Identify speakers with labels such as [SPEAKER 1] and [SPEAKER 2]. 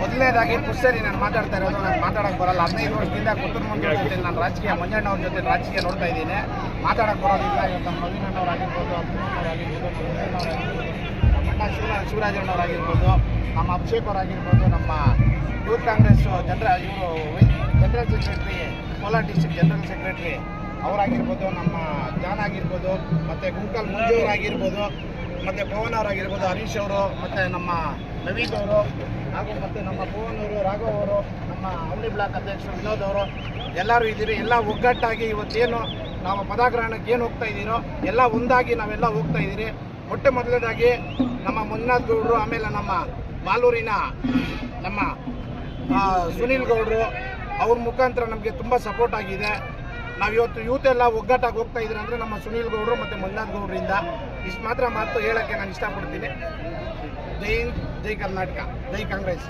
[SPEAKER 1] ಮೊದಲನೇದಾಗಿ ಪುಸ್ತರಿ ನಾನು ಮಾತಾಡ್ತಾ ಇರೋದು, ನಾನು ಮಾತಾಡೋಕೆ ಬರಲ್ಲ. ಹದಿನೈದು ವರ್ಷದಿಂದ ಕುಟುಂಬದ ಜೊತೆ ನಾನು ರಾಜಕೀಯ ಮಂಜಣ್ಣವ್ರ ಜೊತೆ ರಾಜಕೀಯ ನೋಡ್ತಾ ಇದ್ದೀನಿ. ಮಾತಾಡಕ್ಕೆ ಬರೋದಿಲ್ಲ. ಇವತ್ತು ನಮ್ಮ ಅಬ್ದುಲ್ಲಣ್ಣವರಾಗಿರ್ಬೋದು ನಮ್ಮ ಅಣ್ಣ ಶಿವರಾಜ್ ಶಿವರಾಜಣ್ಣವರಾಗಿರ್ಬೋದು ನಮ್ಮ ಅಭಿಷೇಕ್ ಅವರಾಗಿರ್ಬೋದು, ನಮ್ಮ ಯೂತ್ ಕಾಂಗ್ರೆಸ್ ಜನರ ಇವರು general secretary, Kolar district general secretary ಅವರಾಗಿರ್ಬೋದು, ನಮ್ಮ ಜಾನ್ ಆಗಿರ್ಬೋದು, ಮತ್ತು ಗುಂಕಲ್ ಮಂಜು ಅವರಾಗಿರ್ಬೋದು, ಮತ್ತು ಪವನ್ ಅವರಾಗಿರ್ಬೋದು, ಹರೀಶ್ ಅವರು, ಮತ್ತು ನಮ್ಮ ನವೀದ್ ಅವರು ಹಾಗೂ ಮತ್ತು ನಮ್ಮ ಪವನ್ ಅವರು ರಾಘವ್ ಅವರು, ನಮ್ಮ ಅವಳಿ ಬ್ಲಾಕ್ ಅಧ್ಯಕ್ಷರು ವಿನೋದ್ ಅವರು, ಎಲ್ಲರೂ ಇದ್ದೀರಿ. ಎಲ್ಲ ಒಗ್ಗಟ್ಟಾಗಿ ಇವತ್ತೇನು ನಾವು ಪದಾಗ್ರಹಣಕ್ಕೆ ಏನು ಹೋಗ್ತಾ ಇದ್ದೀರೋ ಎಲ್ಲ ಒಂದಾಗಿ ನಾವೆಲ್ಲ ಹೋಗ್ತಾ ಇದ್ದೀರಿ. ಮೊಟ್ಟೆ ಮೊದಲನೇದಾಗಿ ನಮ್ಮ ಮಂಜುನಾಥ್ ಗೌಡರು, ಆಮೇಲೆ ನಮ್ಮ ಮಾಲೂರಿನ ನಮ್ಮ ಸುನೀಲ್ ಗೌಡರು, ಅವ್ರ ಮುಖಾಂತರ ನಮಗೆ ತುಂಬ ಸಪೋರ್ಟ್ ಆಗಿದೆ. ನಾವು ಇವತ್ತು ಯೂತ್ ಎಲ್ಲ ಒಗ್ಗಟ್ಟಾಗಿ ಹೋಗ್ತಾ ಇದ್ದೀರ ಅಂದರೆ ನಮ್ಮ ಸುನೀಲ್ ಗೌಡರು ಮತ್ತು ಮಂಜುನಾಥ್ ಗೌಡರಿಂದ. ಇಷ್ಟು ಮಾತ್ರ ಮಾತು ಹೇಳೋಕ್ಕೆ ನಾನು ಇಷ್ಟಪಡ್ತೀನಿ. जय हिंद जय कर्नाटका जय कांग्रेस।